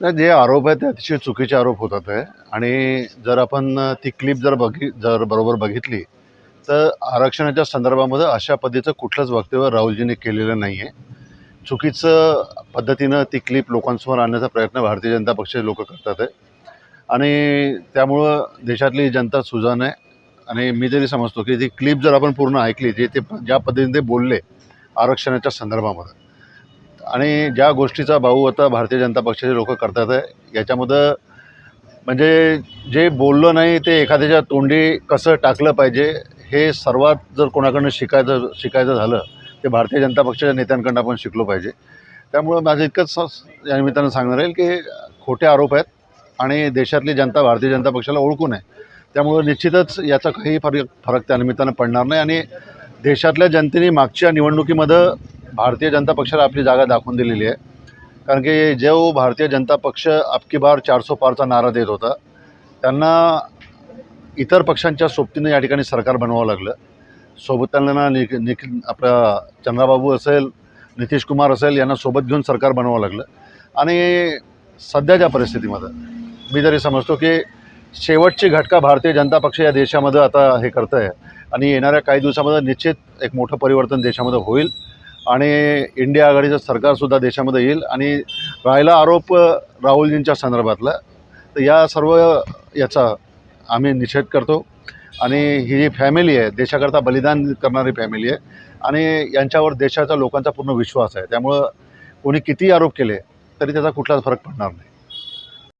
नाही जे आरोप आहेत ते अतिशय चुकीचे आरोप होतात आहे आणि जर आपण ती क्लिप जर बघि जर बरोबर बघितली तर आरक्षणाच्या संदर्भामध्ये अशा पद्धतीचं कुठलंच वक्तव्य राहुलजींनी केलेलं नाही आहे चुकीचं पद्धतीनं ती क्लिप लोकांसमोर आणण्याचा प्रयत्न भारतीय जनता पक्षाचे लोक करतात आहे आणि त्यामुळं देशातली जनता सुजाण आहे. आणि मी तरी समजतो की ती क्लिप जर आपण पूर्ण ऐकली जे ते ज्या पद्धतीने ते बोलले आरक्षणाच्या संदर्भामध्ये आणि ज्या गोष्टीचा भाऊ आता भारतीय जनता पक्षाचे लोक करतात आहे याच्यामध्ये म्हणजे जे बोललं नाही ते एखाद्याच्या तोंडी कसं टाकलं पाहिजे हे सर्वात जर कोणाकडनं शिकायचं शिकायचं झालं ते भारतीय जनता पक्षाच्या नेत्यांकडनं आपण शिकलो पाहिजे. त्यामुळं माझं इतकंच या निमित्तानं सांगणार राहील की खोटे आरोप आहेत आणि देशातली जनता भारतीय जनता पक्षाला ओळखून आहे त्यामुळं निश्चितच याचा काही फरक फरक त्या निमित्तानं पडणार नाही आणि देशातल्या जनतेने मागच्या निवडणुकीमध्ये भारतीय जनता पक्षाला आपली जागा दाखवून दिलेली आहे. कारण की जो भारतीय जनता पक्ष अबकी बार चारसो पारचा नारा देत होता. त्यांना इतर पक्षांच्या सोबतीनं या ठिकाणी सरकार बनवावं लागलं. सोबत त्यांना नि निखिल आपला चंद्राबाबू असेल नितीश कुमार असेल यांना सोबत घेऊन सरकार बनवावं लागलं. आणि सध्याच्या परिस्थितीमध्ये मी तरी समजतो की शेवटची घटका भारतीय जनता पक्ष या देशामध्ये आता हे करतं आहे आणि येणाऱ्या काही दिवसामध्ये निश्चित एक मोठं परिवर्तन देशामध्ये होईल. आणि इंडिया आघाडीचं सरकारसुद्धा देशामध्ये येईल. आणि राहिला आरोप राहुलजींच्या संदर्भातला. तर या सर्व याचा आम्ही निषेध करतो. आणि ही जी फॅमिली आहे देशाकरता बलिदान करणारी फॅमिली आहे. आणि यांच्यावर देशाच्या लोकांचा पूर्ण विश्वास आहे. त्यामुळं कोणी कितीही आरोप केले तरी त्याचा कुठलाच फरक पडणार नाही.